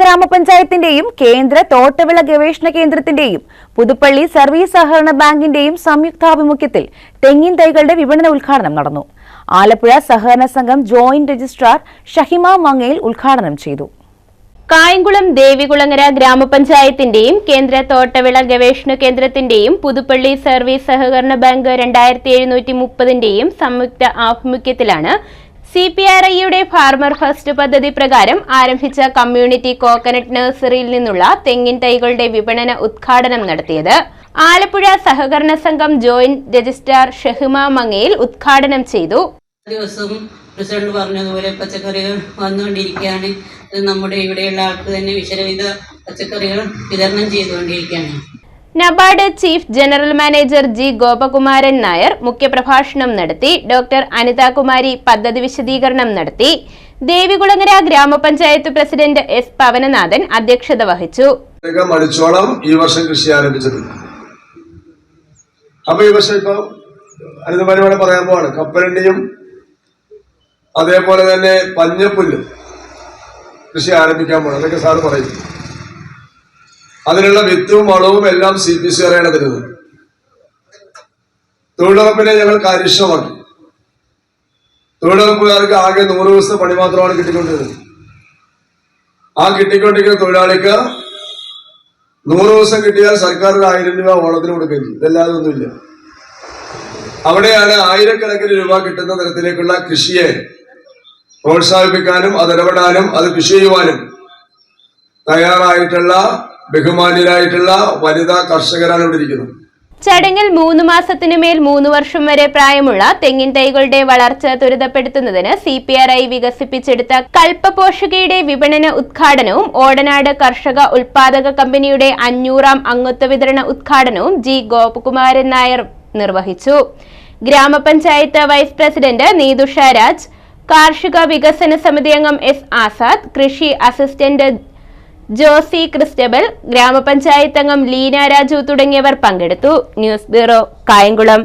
ഗ്രാമപഞ്ചായത്തിന്റെയും കേന്ദ്ര തോട്ടവിള ഗവേഷണ കേന്ദ്രത്തിന്റെയും പുതുപ്പള്ളി സർവീസ് സഹകരണ ബാങ്കിന്റെയും സംയുക്താഭിമുഖ്യത്തിൽ തെങ്ങിൻ തൈകളുടെ വിപണന ഉദ്ഘാടനം നടന്നു. ആലപ്പുഴ സഹകരണ സംഘം ജോയിന്റ് രജിസ്ട്രാർ ഷഹിമ മങ്ങയിൽ ഉദ്ഘാടനം ചെയ്തു. കായംകുളം ദേവികുളങ്ങര ഗ്രാമപഞ്ചായത്തിന്റെയും കേന്ദ്ര തോട്ടവിള ഗവേഷണ കേന്ദ്രത്തിന്റെയും പുതുപ്പള്ളി സർവീസ് സഹകരണ ബാങ്ക് രണ്ടായിരത്തി എഴുന്നൂറ്റി മുപ്പതിന്റെയും സംയുക്ത ആഭിമുഖ്യത്തിലാണ് സി പി ആർ ഐയുടെ ഫാർമർ ഫസ്റ്റ് പദ്ധതി പ്രകാരം ആരംഭിച്ച കമ്മ്യൂണിറ്റി കോക്കനട്ട് നഴ്സറിയിൽ നിന്നുള്ള തെങ്ങിൻ തൈകളുടെ വിപണന ഉദ്ഘാടനം നടത്തിയത്. ആലപ്പുഴ സഹകരണ സംഘം ജോയിന്റ് രജിസ്ട്രാർ ഷെഹിമ മങ്ങയിൽ ഉദ്ഘാടനം ചെയ്തു. ദിവസവും പ്രസിഡന്റ് പറഞ്ഞതുപോലെ പച്ചക്കറികൾ വന്നുകൊണ്ടിരിക്കുകയാണ്. നമ്മുടെ ഇവിടെയുള്ള ആൾക്ക് തന്നെ വിശരവിധ പച്ചക്കറികൾ വിതരണം ചെയ്തുകൊണ്ടിരിക്കുകയാണ്. NABARD chief general manager G Gopakumaran Nair മുഖ്യപ്രഭാഷണം നടത്തി ഡോക്ടർ അനിതാകുമാരി പദ്ധതി വിശദീകരണം നടത്തി. ദേവികുളങ്ങര ഗ്രാമപഞ്ചായത്ത് പ്രസിഡന്റ് എസ് പവനനാഥൻ അധ്യക്ഷത വഹിച്ചു. മടിച്ചോളം ഈ വർഷം കൃഷി ആരംഭിച്ചത്. അപ്പൊ ഈ വർഷം ഇപ്പൊ അനിതമാരി വേണം പറയാൻ പോവാണ്. കപ്പലണ്ടിയും അതേപോലെ തന്നെ പഞ്ഞപ്പുല്ലും കൃഷി ആരംഭിക്കാൻ പോകണം അതൊക്കെ സാറ് പറയും. അതിനുള്ള വിത്തും വളവും എല്ലാം സി പി സി അറിയാണ് തരുന്നത്. തൊഴിലുറപ്പിനെ ഞങ്ങൾ കാര്യക്ഷമമാക്കി. തൊഴിലുറപ്പുകാർക്ക് ആകെ നൂറ് ദിവസത്തെ പണി മാത്രമാണ് കിട്ടിക്കൊണ്ടിരുന്നത്. ആ കിട്ടിക്കൊണ്ടിരിക്കുന്ന തൊഴിലാളിക്ക് നൂറ് ദിവസം കിട്ടിയാൽ സർക്കാർ ഒരു ആയിരം രൂപ ഓണത്തിന് കൊടുക്കുകയും ചെയ്യും ഇതല്ലാതെ ഒന്നുമില്ല. അവിടെയാണ് ആയിരക്കണക്കിന് രൂപ കിട്ടുന്ന തരത്തിലേക്കുള്ള കൃഷിയെ പ്രോത്സാഹിപ്പിക്കാനും അത് ഇടപെടാനും അത് കൃഷി ചെയ്യുവാനും തയ്യാറായിട്ടുള്ള ബഹുമാന്യരായിട്ടുള്ള വനിതാ കർഷകരാണ് ഇവിടെ ഇരിക്കുന്നത്. ചടങ്ങിൽ മൂന്ന് മാസത്തിനു മേൽ മൂന്ന് വർഷം വരെ പ്രായമുള്ള തെങ്ങിൻ തൈകളുടെ വളർച്ച ത്വരിതപ്പെടുത്തുന്നതിന് സി പി ആർ ഐ വികസിപ്പിച്ചെടുത്ത കൽപ്പപോഷകയുടെ വിപണന ഉദ്ഘാടനവും ഓടനാട് കർഷക ഉൽപാദക കമ്പനിയുടെ അഞ്ഞൂറാം അംഗത്വ വിതരണ ഉദ്ഘാടനവും ജി ഗോപകുമാരൻ നായർ നിർവഹിച്ചു. ഗ്രാമപഞ്ചായത്ത് വൈസ് പ്രസിഡന്റ് നീതുഷാരാജ് കാർഷിക വികസന സമിതി അംഗം എസ് ആസാദ് കൃഷി അസിസ്റ്റന്റ് ജോസി ക്രിസ്റ്റബൽ ഗ്രാമപഞ്ചായത്ത് അംഗം ലീന രാജു തുടങ്ങിയവർ പങ്കെടുത്തു. News bureau Kayamkulam.